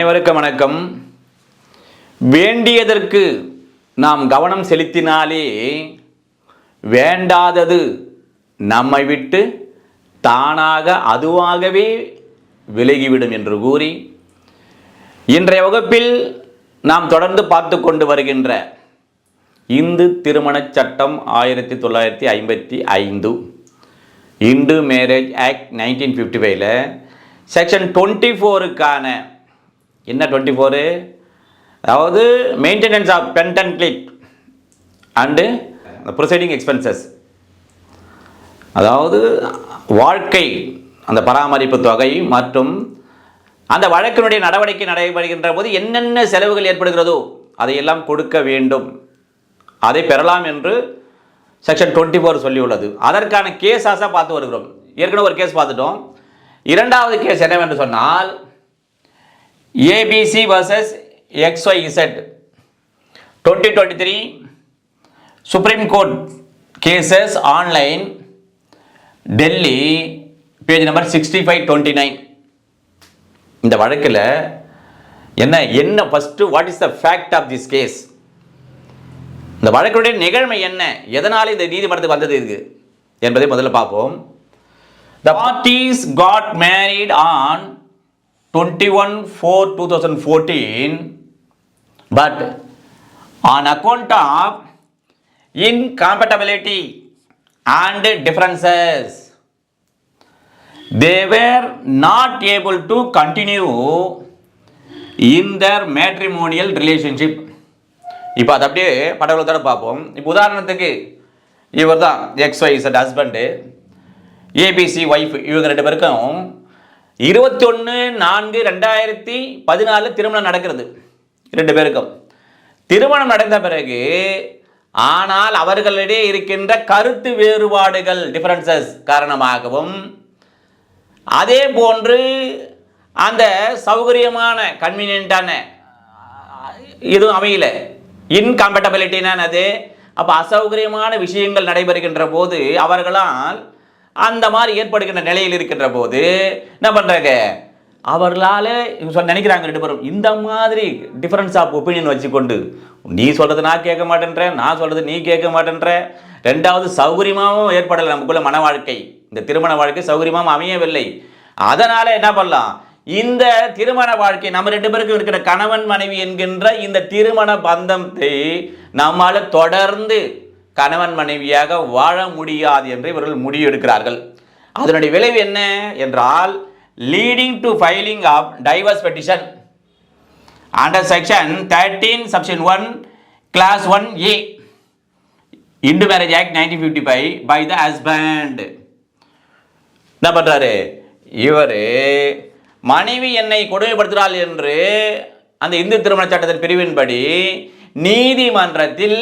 அனைவருக்கும் வணக்கம். வேண்டியதற்கு நாம் கவனம் செலுத்தினாலே வேண்டாதது நம்மை விட்டு தானாக அதுவாகவே விலகிவிடும் என்று கூறி இன்றைய வகுப்பில் நாம் தொடர்ந்து பார்த்து கொண்டு வருகின்ற இந்து திருமணச் சட்டம் ஆயிரத்தி தொள்ளாயிரத்தி ஐம்பத்தி ஐந்து Hindu marriage act nineteen fifty ஃபைவ்ல செக்ஷன் டுவெண்ட்டி ஃபோருக்கான என்ன டுவெண்ட்டி ஃபோரு அதாவது மெயின்டெனன்ஸ் ஆஃப் பென்டன் கிளிக் அண்டு ப்ரொசீடிங் எக்ஸ்பென்சஸ் அதாவது வாழ்க்கை அந்த பராமரிப்பு தொகை மற்றும் அந்த வழக்கினுடைய நடவடிக்கை நடைபெறுகின்ற போது என்னென்ன செலவுகள் ஏற்படுகிறதோ அதையெல்லாம் கொடுக்க வேண்டும். அதை பெறலாம் என்று செக்ஷன் டுவெண்ட்டி ஃபோர் சொல்லியுள்ளது. அதற்கான கேஸாக பார்த்து வருகிறோம். ஏற்கனவே ஒரு கேஸ் பார்த்துட்டோம். இரண்டாவது கேஸ் என்னவென்று சொன்னால் ABC versus XY Z twenty twenty three Supreme Court cases online Delhi page number sixty five twenty nine இந்த வழக்கில் என்ன என்ன first what is the fact of this case இந்த வழக்குடைய நிகழ்மை என்ன? எதனால் இந்த நீதிமன்றத்துக்கு வந்தது இது என்பதை முதல்ல பார்ப்போம். The parties got married on twenty one four two thousand fourteen but on account of incompatibility and differences they were not able to continue in their matrimonial relationship. இப்போ அதை அப்படியே படகுலத்தோட பார்ப்போம். இப்போ உதாரணத்துக்கு இவர் தான் X Y Z husband ABC wife இவங்க ரெண்டு பேருக்கும் இருபத்தி ஒன்று நான்கு ரெண்டாயிரத்தி பதினாலு திருமணம் நடக்கிறது. ரெண்டு பேருக்கும். திருமணம் நடந்த பிறகு ஆனால் அவர்களிடையே இருக்கின்ற கருத்து வேறுபாடுகள் டிஃபரன்சஸ் காரணமாகவும் அதே போன்று அந்த சௌகரியமான கன்வீனியண்ட்டான இதுவும் அமையல. இன்கம்பேட்டபிலிட்டினானது அப்போ அசௌகரியமான விஷயங்கள் நடைபெறுகின்ற போது அவர்களால் அந்த மாதிரி ஏற்படுகின்ற நிலையில் இருக்கின்ற போது என்ன பண்ணுறாங்க அவர்களால் சொல்ல நினைக்கிறாங்க ரெண்டு பேரும். இந்த மாதிரி டிஃப்ரென்ஸ் ஆஃப் ஒப்பீனியன் வச்சுக்கொண்டு நீ சொல்கிறது நான் கேட்க மாட்டேன்றேன் நான் சொல்கிறது நீ கேட்க மாட்டேன்ற ரெண்டாவது சௌகரியமாகவும் ஏற்படலை நமக்குள்ள மன வாழ்க்கை. இந்த திருமண வாழ்க்கை சௌகரியமாகவும் அமையவில்லை. அதனால் என்ன பண்ணலாம்? இந்த திருமண வாழ்க்கை நம்ம ரெண்டு பேருக்கும் இருக்கிற கணவன் மனைவி என்கின்ற இந்த திருமண பந்தத்தை நம்மால் தொடர்ந்து கணவன் மனைவியாக வாழ முடியாது என்று இவர்கள் முடிவெடுக்கிறார்கள். அதனுடைய விளைவு என்ன என்றால் leading to filing of divorce petition under section thirteen subsection one clause one A Hindu marriage act nineteen fifty five by the husband என்ன பண்ணுறாரு இவர் மனைவி என்னை கொடுமைப்படுத்துகிறாள் என்று அந்த இந்து திருமண சட்டத்தின் பிரிவின்படி நீதிமன்றத்தில்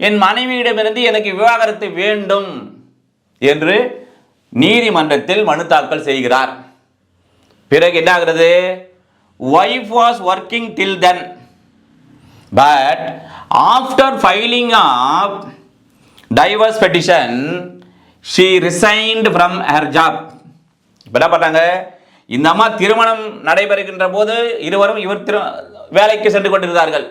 என் மனைவியிடமிருந்து எனக்கு விவாகரத்து வேண்டும் என்று நீதிமன்றத்தில் மனு தாக்கல் செய்கிறார். பிறகு என்ன ஆகிறது wife was working till then but after filing of divorce petition she resigned from her job இப்போ என்ன பண்ணுறாங்க இந்த அம்மா திருமணம் நடைபெறுகின்ற போது இருவரும் இவர் திரு வேலைக்கு சென்று கொண்டிருந்தார்கள்.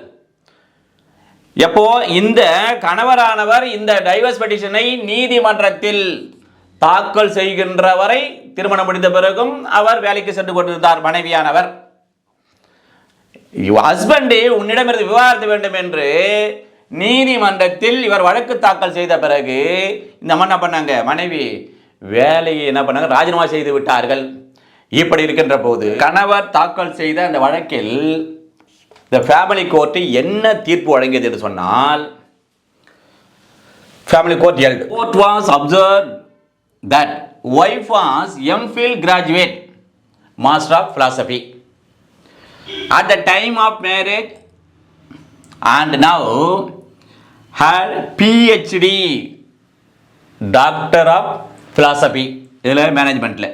எப்போ? இந்த கணவரானவர் இந்த டைவர்ஸ் பெட்டிஷனை நீதிமன்றத்தில் தாக்கல் செய்கின்ற வரை திருமணம் முடிந்த பிறகும் அவர் வேலைக்கு சென்று கொண்டிருந்தார் மனைவியானவர். ஹஸ்பண்டே உன்னிடமிருந்து விவாதிக்க வேண்டும் என்று நீதிமன்றத்தில் இவர் வழக்கு தாக்கல் செய்த பிறகு இந்த அம்மா என்ன பண்ணாங்க? மனைவி வேலையை என்ன பண்ணாங்க? ராஜினாமா செய்து விட்டார்கள். இப்படி இருக்கின்ற போது கணவர் தாக்கல் செய்த அந்த வழக்கில் இந்த ஃபேமிலி கோர்ட்டு என்ன தீர்ப்பு வழங்கியது என்று சொன்னால் family court L court was observe that wife was MPhil graduate master of philosophy at the time of marriage and now had PhD doctor of philosophy இதில் மேனேஜ்மெண்ட்டில்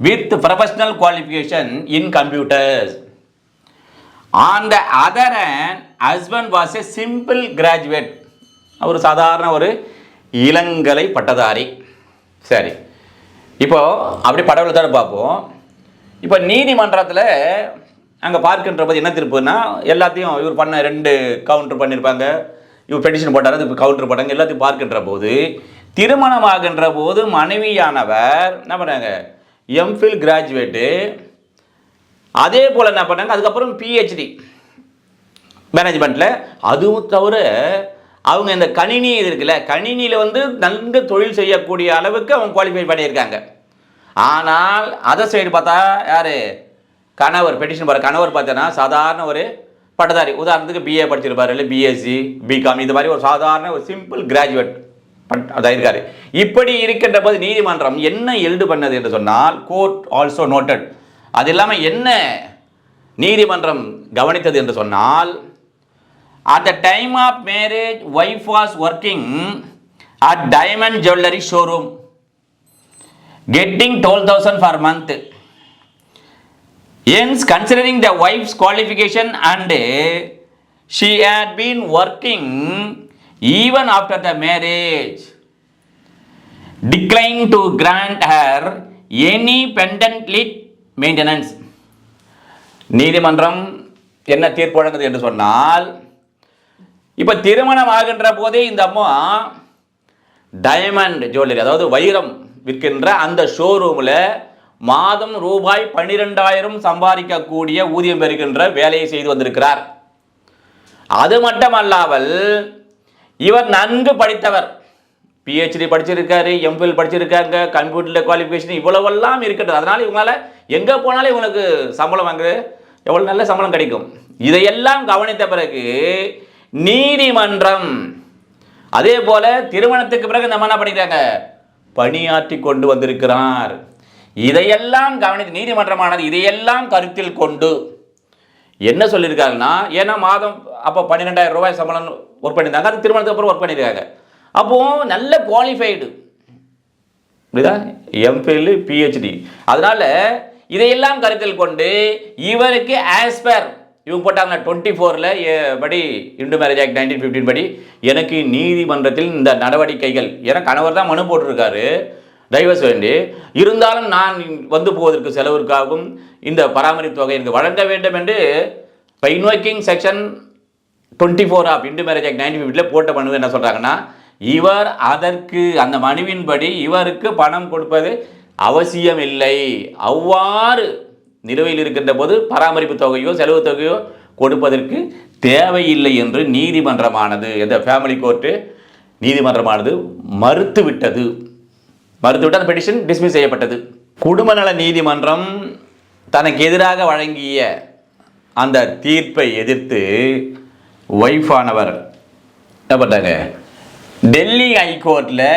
with professional qualification in computers on the other husband was a simple graduate அவர் சாதாரண ஒரு இளங்கலை பட்டதாரி. சரி. இப்போது அப்படி படகுலத்தோட பார்ப்போம். இப்போ நீதிமன்றத்தில் அங்கே பார்க்கின்ற போது என்ன திருப்புன்னா எல்லாத்தையும் இவர் பண்ண ரெண்டு கவுண்டர் பண்ணியிருப்பாங்க இவர் பெட்டிஷன் போட்டார் அது கவுண்டர் போட்டாங்க. எல்லாத்தையும் பார்க்கின்ற போது திருமணமாகின்ற போது மனைவியானவர் என்ன பண்ணாங்க? எம்ஃபில் கிராஜுவேட்டு அதே போல் என்ன பண்ணாங்க? அதுக்கப்புறம் பிஹெச்டி மேனேஜ்மெண்ட்டில் அதுவும் தவிர அவங்க இந்த கணினி இது இருக்குல்ல கணினியில் வந்து நன்கு தொழில் செய்யக்கூடிய அளவுக்கு அவங்க குவாலிஃபை பண்ணியிருக்காங்க. ஆனால் அதர் சைடு பார்த்தா யார்? கணவர் பெட்டிஷன் போகிற கணவர் பார்த்தோன்னா சாதாரண ஒரு பட்டதாரி. உதாரணத்துக்கு பிஏ படிச்சிருப்பாரு இல்லை பிஎஸ்சி பிகாம் இந்த மாதிரி ஒரு சாதாரண ஒரு சிம்பிள் கிராஜுவேட் பட் அதான் இருக்காரு. இப்படி இருக்கின்ற போது நீதிமன்றம் என்ன எழுது பண்ணது என்று சொன்னால் கோர்ட் ஆல்சோ நோட்டட் அது இல்லாமல் என்ன நீதிமன்றம் கவனித்தது என்று சொன்னால் at the time of marriage wife was working at diamond jewellery showroom getting twelve thousand for month ends considering the wife's qualification and she had been working even after the marriage decline to grant her any pendente lite maintenance நீதிமன்றம் என்ன தீர்ப்பு வழங்குது என்று சொன்னால் இப்போ திருமணம் ஆகின்ற போதே இந்த அம்மா டைமண்ட் ஜுவல்லரி அதாவது வைரம் விற்கின்ற அந்த ஷோரூமில் மாதம் ரூபாய் பன்னிரெண்டாயிரம் சம்பாதிக்கக்கூடிய ஊதியம் பெறுகின்ற வேலையை செய்து வந்திருக்கிறார். அது மட்டுமல்லாமல் இவர் நன்கு படித்தவர் பிஹெச்டி படிச்சிருக்காரு எம்பில் படிச்சிருக்காங்க கம்ப்யூட்டரில் குவாலிஃபிகேஷன் இவ்வளவெல்லாம் இருக்கட்டும் அதனால் இவங்களால எங்கே போனாலும் இவங்களுக்கு சம்பளம் வாங்க எவ்வளோ நல்ல சம்பளம் கிடைக்கும். இதையெல்லாம் கவனித்த பிறகு நீதிமன்றம் அதே போல திருமணத்துக்கு பிறகு இந்த என்ன பண்ணிக்கிறாங்க? பணியாற்றி கொண்டு வந்திருக்கிறார். இதையெல்லாம் கவனித்து நீதிமன்றமானது இதையெல்லாம் கருத்தில் கொண்டு என்ன சொல்லியிருக்காங்கன்னா ஏன்னா மாதம் அப்போ பன்னிரெண்டாயிரம் ரூபாய் சம்பளம் ஒர்க் பண்ணியிருந்தாங்க. அது திருமணத்துக்கு அப்புறம் ஒர்க் பண்ணியிருக்காங்க. அப்போது நல்ல குவாலிஃபைடு புரியுதா? எம்பில் பிஹெச்டி அதனால் இதையெல்லாம் கருத்தில் கொண்டு இவருக்கு ஆஸ்பர் இவங்க போட்டாங்க டுவெண்ட்டி ஃபோரில் படி இந்து மேரேஜ் ஆக்ட் நைன்டீன் ஃபிஃப்டின் படி எனக்கு நீதிமன்றத்தில் இந்த நடவடிக்கைகள் ஏன்னா கணவர் தான் மனு போட்டிருக்காரு டைவர்ஸ் வேண்டி. இருந்தாலும் நான் வந்து போவதற்கு செலவிற்காகவும் இந்த பராமரிப்பு தொகை எனக்கு வழங்க வேண்டும் என்று இப்போ invoking section twenty four of Hindu marriage act nineteen ஃபிஃப்டியில் போட்ட மனு என்ன சொல்கிறாங்கன்னா இவர் அதற்கு அந்த மனுவின்படி இவருக்கு பணம் கொடுப்பது அவசியம் இல்லை அவ்வாறு நிலுவையில் இருக்கின்ற போது பராமரிப்பு தொகையோ செலவு தொகையோ கொடுப்பதற்கு தேவையில்லை என்று நீதிமன்றமானது இந்த ஃபேமிலி கோர்ட்டு நீதிமன்றமானது மறுத்துவிட்டது. மறுத்துவிட்டு அந்த பெட்டிஷன் டிஸ்மிஸ் செய்யப்பட்டது. குடும்ப நல நீதிமன்றம் தனக்கு எதிராக வழங்கிய அந்த தீர்ப்பை எதிர்த்து ஒய்ஃபானவர் என்ன பண்ணுறாங்க டெல்லி ஹைகோர்ட்டில்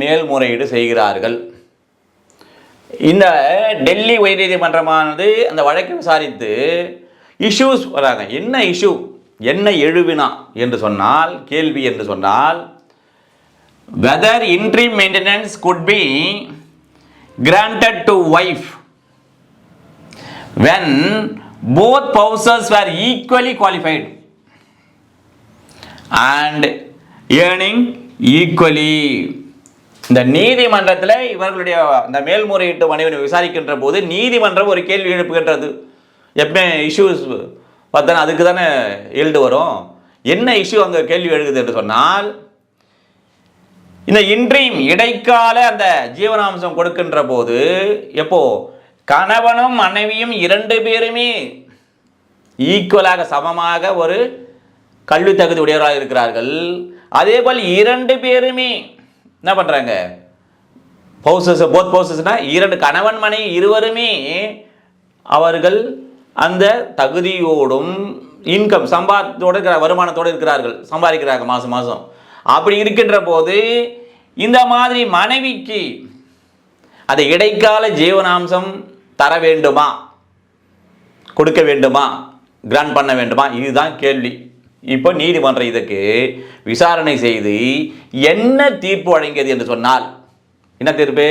மேல்முறையீடு செய்கிறார்கள். இந்த டெல்லி உயர்நீதிமன்றமானது அந்த வழக்கை விசாரித்து இஷ்யூஸ் வராங்க. என்ன இஷ்யூ என்ன எழுவினா என்று சொன்னால் கேள்வி என்று சொன்னால் whether interim maintenance could be granted to wife when both spouses were equally qualified and earning equally இந்த நீதிமன்றத்தில் இவர்களுடைய இந்த மேல்முறையீட்டு மனைவினை விசாரிக்கின்ற போது நீதிமன்றம் ஒரு கேள்வி எழுப்புகின்றது. எப்பவுமே இஷ்யூஸ் பார்த்தா அதுக்கு தானே ஈல்டு வரும். என்ன இஷ்யூ அங்கே கேள்வி எழுகுது என்று சொன்னால் இந்த இன்றையும் இடைக்கால அந்த ஜீவனாம்சம் கொடுக்கின்ற போது எப்போ? கணவனும் மனைவியும் இரண்டு பேருமே ஈக்குவலாக சமமாக ஒரு கல்வி தகுதி உடையவராக இருக்கிறார்கள். அதே போல் இரண்டு பேருமே என்ன பண்ணுறாங்க பௌசஸ் போத் பௌசஸ்னால் இரண்டு கணவன் மனைவி இருவருமே அவர்கள் அந்த தகுதியோடும் இன்கம் சம்பாதத்தோடு இருக்கிற வருமானத்தோடு இருக்கிறார்கள். சம்பாதிக்கிறாங்க மாதம் மாதம் அப்படி இருக்கின்ற போது இந்த மாதிரி மனைவிக்கு அந்த இடைக்கால ஜீவனாம்சம் தர வேண்டுமா? கொடுக்க வேண்டுமா? கிராண்ட் பண்ண வேண்டுமா? இதுதான் கேள்வி. இப்போ நீதிமன்றம் இதுக்கு விசாரணை செய்து என்ன தீர்ப்பு வழங்கியது என்று சொன்னால் என்ன தீர்ப்பு?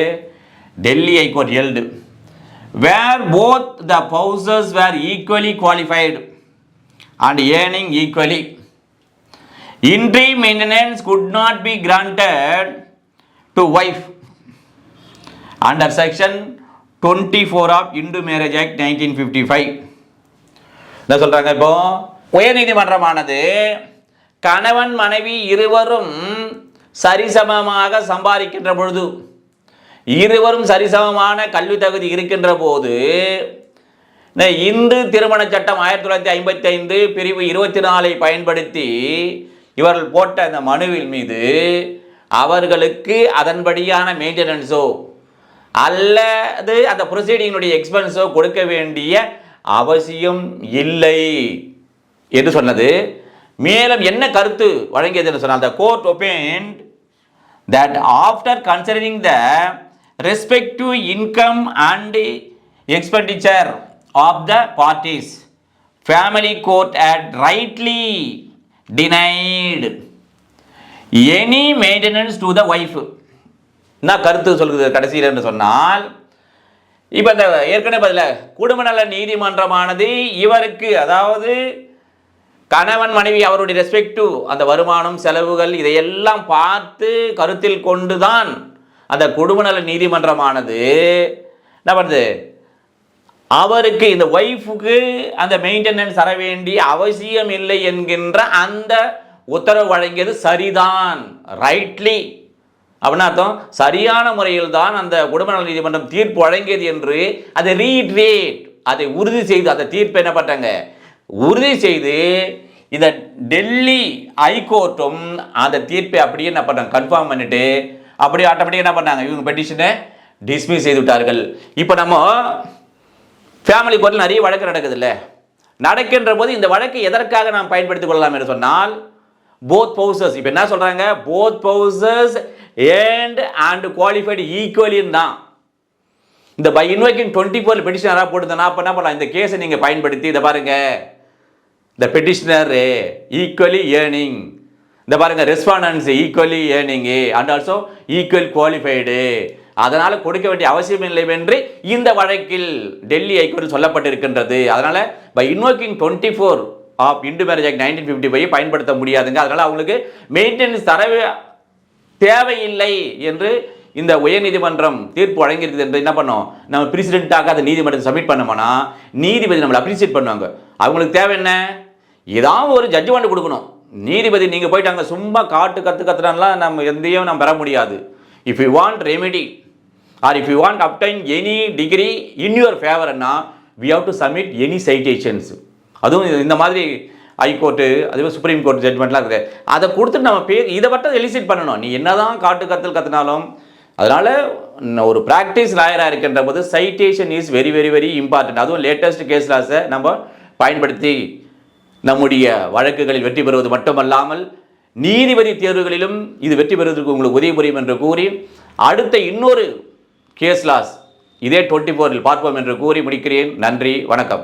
டெல்லி ஹைகோர்ட் எழுது. Where both the spouses were equally qualified and earning equally interim maintenance could not be granted to wife under section twenty four of Hindu marriage act nineteen fifty five என்ன சொல்கிறாங்க இப்போ? உயர்நீதிமன்றமானது கணவன் மனைவி இருவரும் சரிசமமாக சம்பாதிக்கின்ற பொழுது இருவரும் சரிசமமான கல்வி தகுதி இருக்கின்ற போது இந்த இந்து திருமண சட்டம் ஆயிரத்தி தொள்ளாயிரத்தி ஐம்பத்தி ஐந்து பிரிவு இருபத்தி நாலை பயன்படுத்தி இவர்கள் போட்ட அந்த மனுவின் மீது அவர்களுக்கு அதன்படியான மெயின்டெனன்ஸோ அல்லது அந்த ப்ரொசீடிங்கினுடைய எக்ஸ்பென்ஸோ கொடுக்க வேண்டிய அவசியம் இல்லை. என்று சொன்னது மேலும் என்ன கருத்து வழங்கியது என்று சொன்னால் the court opined that after considering the respective income and expenditure of the parties family court had rightly denied any maintenance to the wife என்ன கருத்து சொல்கிறது கடைசியில் என்று சொன்னால் இப்போ இந்த ஏற்கனவே பதில் குடும்ப நல நீதிமன்றமானது இவருக்கு அதாவது கணவன் மனைவி அவருடைய ரெஸ்பெக்டிவ் அந்த வருமானம் செலவுகள் இதையெல்லாம் பார்த்து கருத்தில் கொண்டு தான் அந்த குடும்பநல நீதிமன்றமானது என்ன பண்ணுது? அவருக்கு இந்த ஒய்ஃபுக்கு அந்த மெயின்டெனன்ஸ் தர வேண்டிய அவசியம் இல்லை என்கின்ற அந்த உத்தரவு வழங்கியது சரிதான் ரைட்லி அப்படின்னா அர்த்தம்? சரியான முறையில் தான் அந்த குடும்ப நல நீதிமன்றம் தீர்ப்பு வழங்கியது என்று அதை ரீட்ரேட் அதை உறுதி செய்து அந்த தீர்ப்பு என்ன பண்ணுறாங்க உறுதி செய்து இதை டெல்லி ஹைகோர்ட்டும் அந்த தீர்ப்பை அப்படியே என்ன பண்ணாங்க? கன்ஃபார்ம் பண்ணிட்டு அப்படியே ஆட்டோமேட்டிக்காக என்ன பண்ணாங்க? இவங்க பெட்டிஷனை டிஸ்மிஸ் செய்து விட்டார்கள். இப்போ நம்ம ஃபேமிலி கோர்ட்டில் நிறைய வழக்கு நடக்குதுல்ல நடக்கின்ற போது இந்த வழக்கை எதற்காக நாம் பயன்படுத்திக் கொள்ளலாம் என்று சொன்னால் போத் பவுசஸ் இப்போ என்ன சொல்கிறாங்க both spouses and and qualified ஈக்குவலின்னு தான். இந்த by invoking twenty four petition யாராவது போட்டுருந்தனா? அப்போ என்ன பண்ணலாம்? இந்த கேஸை நீங்கள் பயன்படுத்தி இதை பாருங்கள் இந்த பெட்டிஷனர் ஈக்குவலி ஏர்னிங் இந்த பாருங்க respondents equally earning and also equal qualified அதனால் கொடுக்க வேண்டிய அவசியம் இல்லை என்று இந்த வழக்கில் டெல்லி ஐகோர்ட் சொல்லப்பட்டிருக்கின்றது. அதனால் by invoking twenty four of Hindu marriage act nineteen fifty five பயன்படுத்த முடியாதுங்க. அதனால் அவங்களுக்கு மெயின்டெனன்ஸ் தரவே தேவையில்லை என்று இந்த உயர்நீதிமன்றம் தீர்ப்பு வழங்கியிருக்குது என்று என்ன பண்ணோம்? நம்ம பிரசிடென்ட்டாக அந்த நீதிமன்றத்தை சப்மிட் பண்ணோம்னா நீதிபதி நம்மளை அப்ரிசியேட் பண்ணுவாங்க. அவங்களுக்கு தேவை என்ன? இதான் ஒரு ஜட்ஜ்மெண்ட் கொடுக்கணும். நீதிபதி நீங்கள் போயிட்டு அங்கே சும்மா காட்டு கற்று கத்துறான்லாம் நம்ம எந்தையும் நம்ம பெற முடியாது. If you want remedy or if you want obtain any decree in your ஃபேவர்னா we have to submit any citations அதுவும் இந்த மாதிரி ஹைகோர்ட்டு அதுவே சுப்ரீம் கோர்ட் ஜட்மெண்ட்லாம் இருக்குது. அதை கொடுத்துட்டு நம்ம பே இதை மட்டும் எலிசிட் பண்ணணும். நீ என்ன தான் காட்டு கத்தல் கத்துனாலும் அதனால் ஒரு ப்ராக்டிஸ் லாயராக இருக்கின்ற போது citation is very very very important அதுவும் லேட்டஸ்ட் கேஸ் லாஸை நம்ம பயன்படுத்தி நம்முடைய வழக்குகளில் வெற்றி பெறுவது மட்டுமல்லாமல் நீதிபதி தேர்வுகளிலும் இது வெற்றி பெறுவதற்கு உங்களுக்கு உதவி புரியும் என்று கூறி அடுத்த இன்னொரு கேஸ் லாஸ் இதே டுவெண்ட்டி ஃபோரில் பார்ப்போம் என்று கூறி முடிக்கிறேன். நன்றி வணக்கம்.